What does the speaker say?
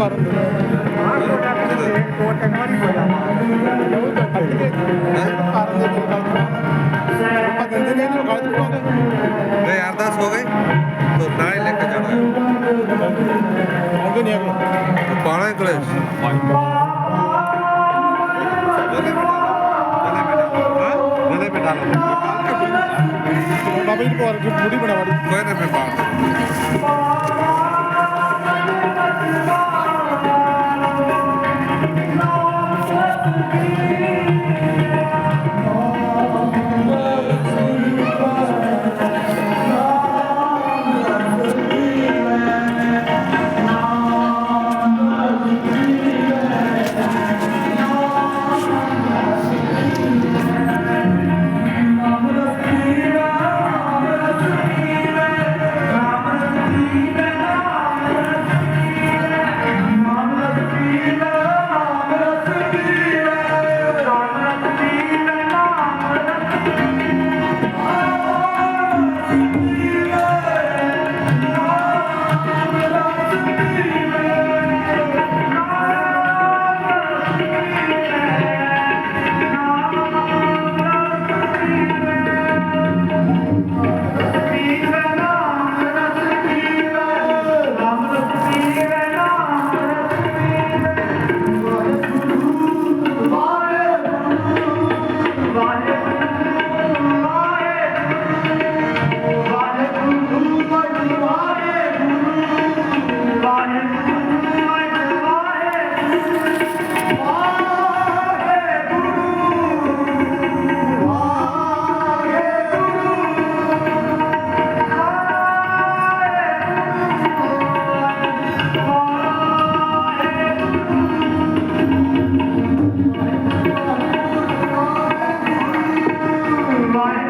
ਪਰ नहीं अरदास हो गई तो नाई लेके जाना है तो पाना है कलेश कोई ना मैं बात Thank you. Thank you.